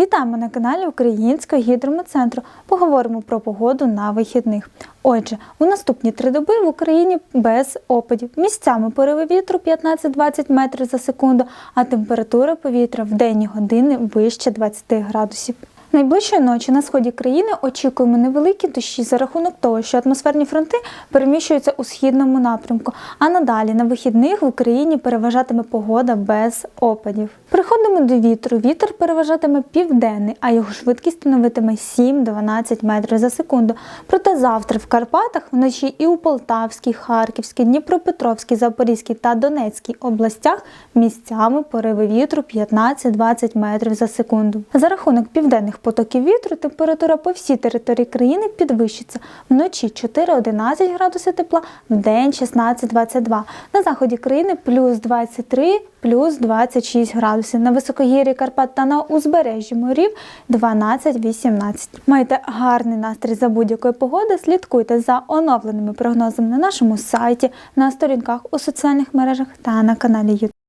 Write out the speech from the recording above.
Вітаємо на каналі Українського гідрометцентру. Поговоримо про погоду на вихідних. Отже, у наступні три доби в Україні без опадів. Місцями пориви вітру 15-20 метрів за секунду, а температура повітря в денні години вище 20 градусів. Найближчої ночі на сході країни очікуємо невеликі дощі за рахунок того, що атмосферні фронти переміщуються у східному напрямку. А надалі на вихідних в Україні переважатиме погода без опадів. Приходимо до вітру. Вітер переважатиме південний, а його швидкість становитиме 7-12 метрів за секунду. Проте завтра в Карпатах вночі і у Полтавській, Харківській, Дніпропетровській, Запорізькій та Донецькій областях місцями пориви вітру 15-20 метрів за секунду. За рахунок південних потоків вітру температура по всій території країни підвищиться вночі 4-11 градусів тепла, в день 16-22. На заході країни плюс 23, плюс 26 градусів. На високогір'ї Карпат та на узбережжі морів 12-18. Майте гарний настрій за будь-якої погоди. Слідкуйте за оновленими прогнозами на нашому сайті, на сторінках у соціальних мережах та на каналі YouTube.